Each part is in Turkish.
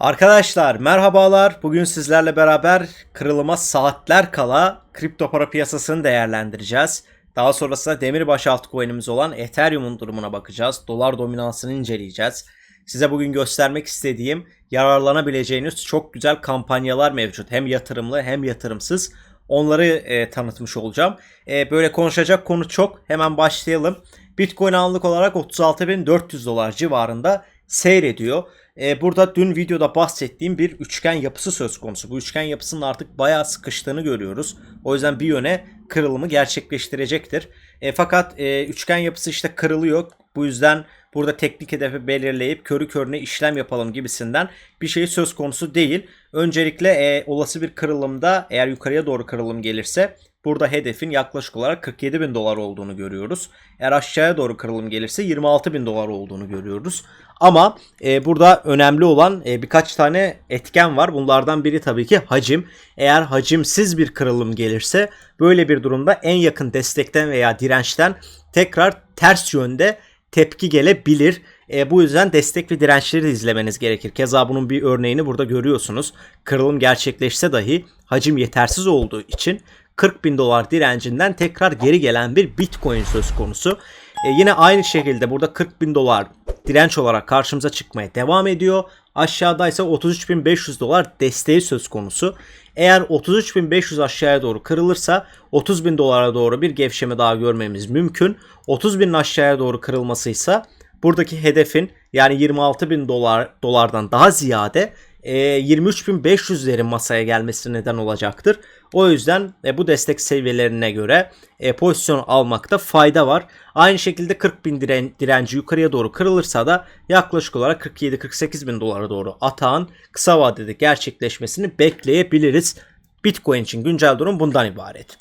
Arkadaşlar merhabalar. Bugün sizlerle beraber kırılıma saatler kala kripto para piyasasını değerlendireceğiz. Daha sonrasında demirbaş altcoin'imiz olan Ethereum'un durumuna bakacağız. Dolar dominansını inceleyeceğiz. Size bugün göstermek istediğim yararlanabileceğiniz çok güzel kampanyalar mevcut. Hem yatırımlı hem yatırımsız. Onları e, tanıtmış olacağım. E, böyle konuşacak konu çok. Hemen başlayalım. Bitcoin anlık olarak 36.400 dolar civarında seyrediyor. Ee, burada dün videoda bahsettiğim bir üçgen yapısı söz konusu. Bu üçgen yapısının artık bayağı sıkıştığını görüyoruz. O yüzden bir yöne kırılımı gerçekleştirecektir. E, fakat e, üçgen yapısı işte kırılıyor. Bu yüzden burada teknik hedefi belirleyip körü körüne işlem yapalım gibisinden bir şey söz konusu değil. Öncelikle e, olası bir kırılımda eğer yukarıya doğru kırılım gelirse burada hedefin yaklaşık olarak 47 bin dolar olduğunu görüyoruz. Eğer aşağıya doğru kırılım gelirse 26 bin dolar olduğunu görüyoruz. Ama e, burada önemli olan e, birkaç tane etken var. Bunlardan biri tabii ki hacim. Eğer hacimsiz bir kırılım gelirse böyle bir durumda en yakın destekten veya dirençten tekrar ters yönde tepki gelebilir. E, bu yüzden destek ve dirençleri de izlemeniz gerekir. Keza bunun bir örneğini burada görüyorsunuz. Kırılım gerçekleşse dahi hacim yetersiz olduğu için 40 bin dolar direncinden tekrar geri gelen bir bitcoin söz konusu. E, yine aynı şekilde burada 40 bin dolar direnç olarak karşımıza çıkmaya devam ediyor. Aşağıda ise 33.500 dolar desteği söz konusu. Eğer 33.500 aşağıya doğru kırılırsa 30.000 dolara doğru bir gevşeme daha görmemiz mümkün. 30.000'in aşağıya doğru kırılmasıysa buradaki hedefin yani 26.000 dolar dolardan daha ziyade e, 23.500'lerin masaya gelmesi neden olacaktır. O yüzden e, bu destek seviyelerine göre e, pozisyon almakta fayda var. Aynı şekilde 40 bin diren, direnci yukarıya doğru kırılırsa da yaklaşık olarak 47-48 bin dolara doğru atağın kısa vadede gerçekleşmesini bekleyebiliriz. Bitcoin için güncel durum bundan ibaret.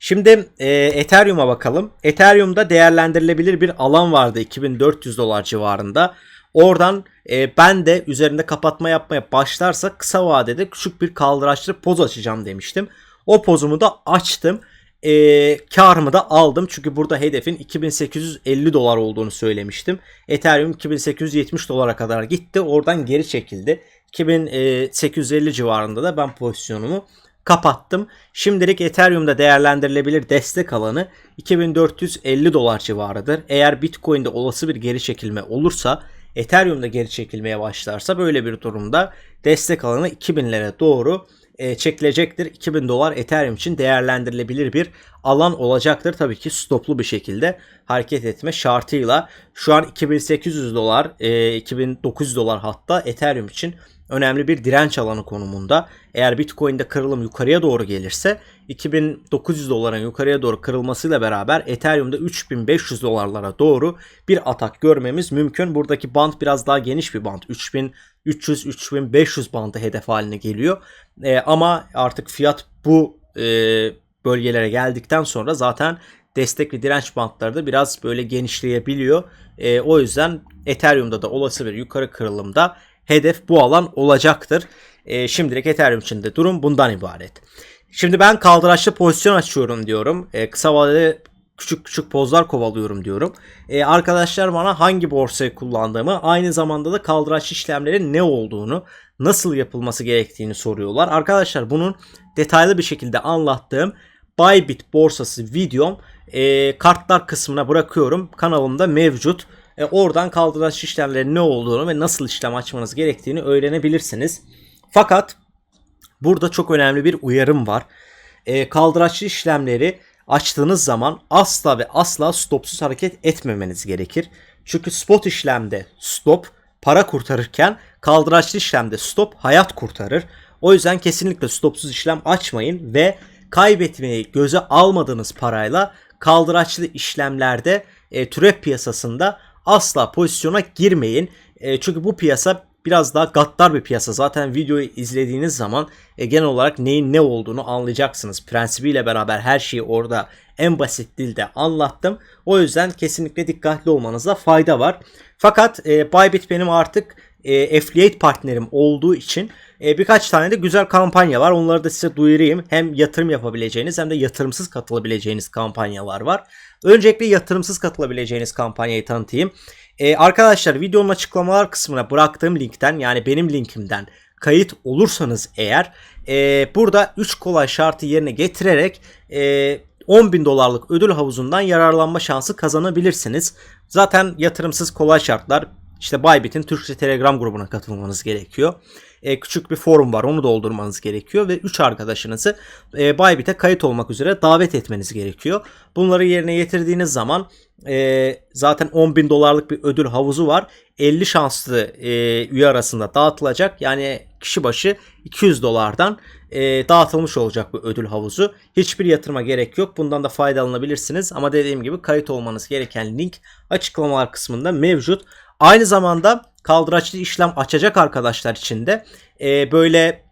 Şimdi e, Ethereum'a bakalım. Ethereum'da değerlendirilebilir bir alan vardı 2400 dolar civarında. Oradan e, ben de üzerinde kapatma yapmaya başlarsa kısa vadede küçük bir kaldıraçlı poz açacağım demiştim. O pozumu da açtım. E, karımı da aldım çünkü burada hedefin 2850 dolar olduğunu söylemiştim. Ethereum 2870 dolara kadar gitti. Oradan geri çekildi. 2850 civarında da ben pozisyonumu kapattım. Şimdilik Ethereum'da değerlendirilebilir destek alanı 2450 dolar civarıdır. Eğer Bitcoin'de olası bir geri çekilme olursa Ethereum'da geri çekilmeye başlarsa böyle bir durumda destek alanı 2000'lere doğru e, çekilecektir. 2000 dolar Ethereum için değerlendirilebilir bir alan olacaktır. Tabii ki stoplu bir şekilde hareket etme şartıyla. Şu an 2800 dolar, e, 2900 dolar hatta Ethereum için önemli bir direnç alanı konumunda. Eğer Bitcoin'de kırılım yukarıya doğru gelirse 2900 doların yukarıya doğru kırılmasıyla beraber Ethereum'da 3500 dolarlara doğru bir atak görmemiz mümkün. Buradaki band biraz daha geniş bir band. 3300-3500 bandı hedef haline geliyor. E, ama artık fiyat bu e, bölgelere geldikten sonra zaten destek ve direnç bantları da biraz böyle genişleyebiliyor. E, o yüzden Ethereum'da da olası bir yukarı kırılımda hedef bu alan olacaktır. E, şimdilik Ethereum için de durum bundan ibaret. Şimdi ben kaldıraçlı pozisyon açıyorum diyorum. E, kısa vadede küçük küçük pozlar kovalıyorum diyorum. E, arkadaşlar bana hangi borsayı kullandığımı aynı zamanda da kaldıraçlı işlemlerin ne olduğunu nasıl yapılması gerektiğini soruyorlar. Arkadaşlar bunun detaylı bir şekilde anlattığım Bybit borsası videom e, kartlar kısmına bırakıyorum. Kanalımda mevcut. E, oradan kaldıraç işlemlerin ne olduğunu ve nasıl işlem açmanız gerektiğini öğrenebilirsiniz. Fakat burada çok önemli bir uyarım var. E, kaldıraçlı işlemleri açtığınız zaman asla ve asla stopsuz hareket etmemeniz gerekir. Çünkü spot işlemde stop para kurtarırken kaldıraçlı işlemde stop hayat kurtarır. O yüzden kesinlikle stopsuz işlem açmayın ve kaybetmeyi göze almadığınız parayla kaldıraçlı işlemlerde e, türev piyasasında asla pozisyona girmeyin. E, çünkü bu piyasa biraz daha gaddar bir piyasa. Zaten videoyu izlediğiniz zaman e, genel olarak neyin ne olduğunu anlayacaksınız. Prensibiyle beraber her şeyi orada en basit dilde anlattım. O yüzden kesinlikle dikkatli olmanızda fayda var. Fakat e, Bybit benim artık e, affiliate partnerim olduğu için e, birkaç tane de güzel kampanya var. Onları da size duyurayım. Hem yatırım yapabileceğiniz hem de yatırımsız katılabileceğiniz kampanyalar var. Öncelikle yatırımsız katılabileceğiniz kampanyayı tanıtayım. E, arkadaşlar videonun açıklamalar kısmına bıraktığım linkten yani benim linkimden kayıt olursanız eğer e, burada 3 kolay şartı yerine getirerek e, 10 bin dolarlık ödül havuzundan yararlanma şansı kazanabilirsiniz. Zaten yatırımsız kolay şartlar işte Bybit'in Türkçe Telegram grubuna katılmanız gerekiyor. E, küçük bir forum var onu doldurmanız gerekiyor ve 3 arkadaşınızı e, Bybit'e kayıt olmak üzere davet etmeniz gerekiyor. Bunları yerine getirdiğiniz zaman e, zaten 10 bin dolarlık bir ödül havuzu var. 50 şanslı e, üye arasında dağıtılacak. Yani kişi başı 200 dolardan e, dağıtılmış olacak bu ödül havuzu. Hiçbir yatırıma gerek yok. Bundan da faydalanabilirsiniz. Ama dediğim gibi kayıt olmanız gereken link açıklamalar kısmında mevcut. Aynı zamanda kaldıraçlı işlem açacak arkadaşlar için de e, böyle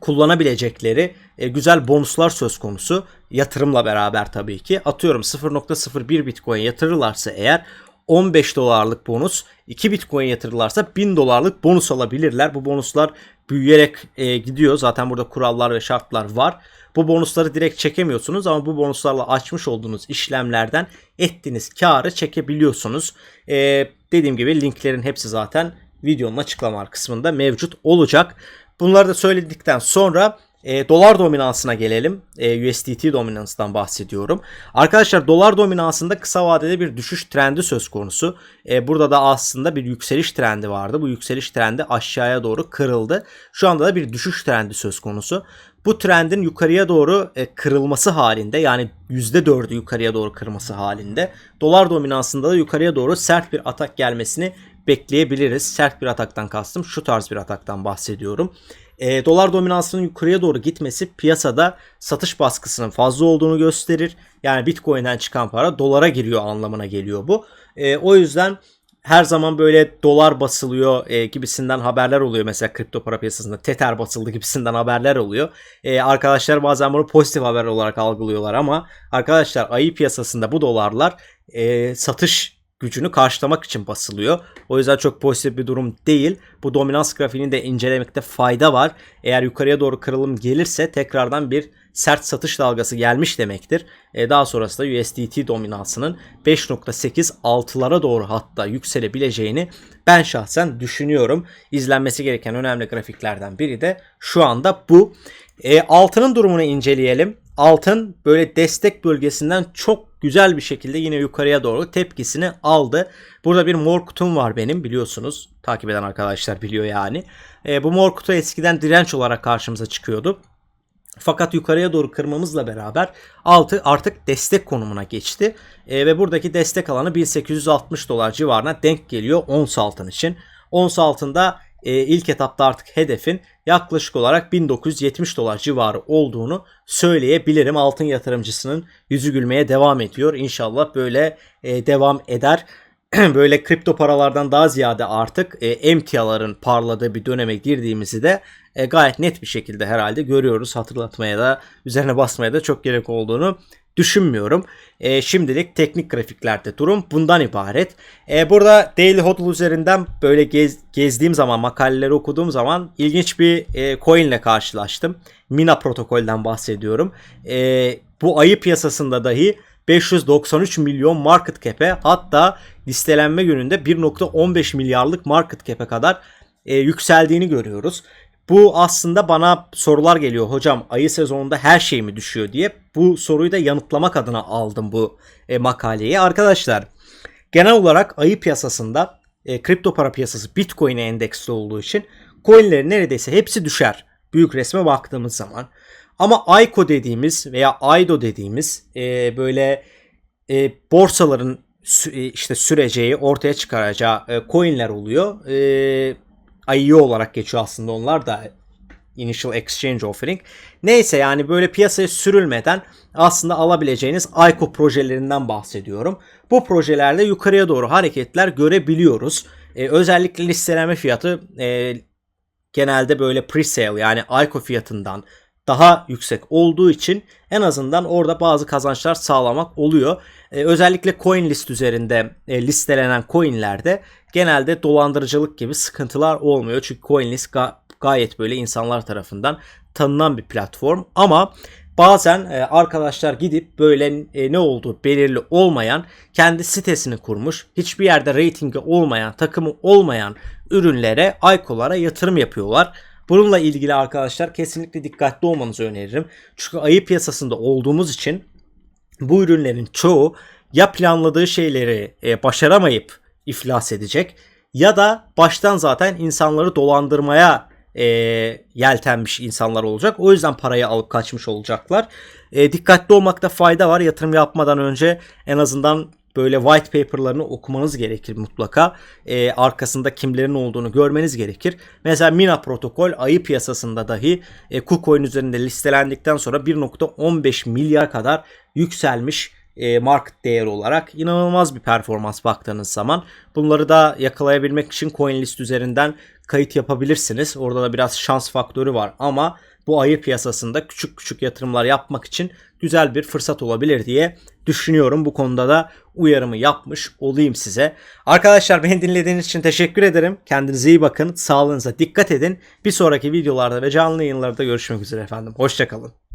kullanabilecekleri e, güzel bonuslar söz konusu. Yatırımla beraber tabii ki. Atıyorum 0.01 Bitcoin yatırırlarsa eğer 15 dolarlık bonus, 2 Bitcoin yatırırlarsa 1000 dolarlık bonus alabilirler. Bu bonuslar büyüyerek e, gidiyor. Zaten burada kurallar ve şartlar var. Bu bonusları direkt çekemiyorsunuz ama bu bonuslarla açmış olduğunuz işlemlerden ettiğiniz karı çekebiliyorsunuz. E, dediğim gibi linklerin hepsi zaten videonun açıklama kısmında mevcut olacak. Bunları da söyledikten sonra e, dolar dominansına gelelim. E, USDT dominansından bahsediyorum. Arkadaşlar dolar dominansında kısa vadede bir düşüş trendi söz konusu. E, burada da aslında bir yükseliş trendi vardı. Bu yükseliş trendi aşağıya doğru kırıldı. Şu anda da bir düşüş trendi söz konusu. Bu trendin yukarıya doğru e, kırılması halinde yani %4'ü yukarıya doğru kırması halinde dolar dominansında da yukarıya doğru sert bir atak gelmesini bekleyebiliriz. Sert bir ataktan kastım şu tarz bir ataktan bahsediyorum. E, dolar dominansının yukarıya doğru gitmesi piyasada satış baskısının fazla olduğunu gösterir. Yani Bitcoin'den çıkan para dolara giriyor anlamına geliyor bu. E, o yüzden her zaman böyle dolar basılıyor e, gibisinden haberler oluyor. Mesela kripto para piyasasında Tether basıldı gibisinden haberler oluyor. E, arkadaşlar bazen bunu pozitif haber olarak algılıyorlar ama arkadaşlar ayı piyasasında bu dolarlar e, satış gücünü karşılamak için basılıyor. O yüzden çok pozitif bir durum değil. Bu dominans grafiğini de incelemekte fayda var. Eğer yukarıya doğru kırılım gelirse tekrardan bir sert satış dalgası gelmiş demektir. E, daha sonrasında USDT dominansının 5.8 altılara doğru hatta yükselebileceğini ben şahsen düşünüyorum. İzlenmesi gereken önemli grafiklerden biri de şu anda bu. E, altının durumunu inceleyelim. Altın böyle destek bölgesinden çok güzel bir şekilde yine yukarıya doğru tepkisini aldı. Burada bir mor kutum var benim biliyorsunuz. Takip eden arkadaşlar biliyor yani. E, bu mor kutu eskiden direnç olarak karşımıza çıkıyordu. Fakat yukarıya doğru kırmamızla beraber altı artık destek konumuna geçti. E, ve buradaki destek alanı 1860 dolar civarına denk geliyor ons altın için. Ons altında e, ilk etapta artık hedefin yaklaşık olarak 1970 dolar civarı olduğunu söyleyebilirim. Altın yatırımcısının yüzü gülmeye devam ediyor. İnşallah böyle e, devam eder. böyle kripto paralardan daha ziyade artık e, emtiaların parladığı bir döneme girdiğimizi de e, gayet net bir şekilde herhalde görüyoruz. Hatırlatmaya da üzerine basmaya da çok gerek olduğunu düşünmüyorum. E, şimdilik teknik grafiklerde durum bundan ibaret. E, burada Daily Hodl üzerinden böyle gez, gezdiğim zaman makaleleri okuduğum zaman ilginç bir e, coin ile karşılaştım. Mina protokolden bahsediyorum. E, bu ayı piyasasında dahi 593 milyon market cap'e hatta listelenme gününde 1.15 milyarlık market cap'e kadar e, yükseldiğini görüyoruz. Bu aslında bana sorular geliyor hocam ayı sezonunda her şey mi düşüyor diye. Bu soruyu da yanıtlamak adına aldım bu e, makaleyi. Arkadaşlar genel olarak ayı piyasasında e, kripto para piyasası Bitcoin'e endeksli olduğu için coinlerin neredeyse hepsi düşer. Büyük resme baktığımız zaman. Ama ICO dediğimiz veya IDO dediğimiz e, böyle e, borsaların e, işte süreceği, ortaya çıkaracağı e, coinler oluyor. E, IEO olarak geçiyor aslında onlar da Initial Exchange Offering. Neyse yani böyle piyasaya sürülmeden aslında alabileceğiniz ICO projelerinden bahsediyorum. Bu projelerde yukarıya doğru hareketler görebiliyoruz. Ee, özellikle listelenme fiyatı e, genelde böyle pre-sale yani ICO fiyatından daha yüksek olduğu için en azından orada bazı kazançlar sağlamak oluyor. Ee, özellikle CoinList üzerinde e, listelenen coinlerde genelde dolandırıcılık gibi sıkıntılar olmuyor. Çünkü CoinList ga- gayet böyle insanlar tarafından tanınan bir platform ama bazen e, arkadaşlar gidip böyle e, ne olduğu belirli olmayan kendi sitesini kurmuş hiçbir yerde reytingi olmayan takımı olmayan ürünlere aykolara yatırım yapıyorlar. Bununla ilgili arkadaşlar kesinlikle dikkatli olmanızı öneririm. Çünkü ayı piyasasında olduğumuz için bu ürünlerin çoğu ya planladığı şeyleri e, başaramayıp iflas edecek ya da baştan zaten insanları dolandırmaya e, yeltenmiş insanlar olacak. O yüzden parayı alıp kaçmış olacaklar. E, dikkatli olmakta fayda var. Yatırım yapmadan önce en azından böyle white paper'larını okumanız gerekir mutlaka. E, arkasında kimlerin olduğunu görmeniz gerekir. Mesela Mina protokol ayı piyasasında dahi e, KuCoin üzerinde listelendikten sonra 1.15 milyar kadar yükselmiş e, market değeri olarak inanılmaz bir performans baktığınız zaman. Bunları da yakalayabilmek için CoinList üzerinden kayıt yapabilirsiniz. Orada da biraz şans faktörü var ama bu ayı piyasasında küçük küçük yatırımlar yapmak için güzel bir fırsat olabilir diye düşünüyorum. Bu konuda da uyarımı yapmış olayım size. Arkadaşlar beni dinlediğiniz için teşekkür ederim. Kendinize iyi bakın. Sağlığınıza dikkat edin. Bir sonraki videolarda ve canlı yayınlarda görüşmek üzere efendim. Hoşçakalın.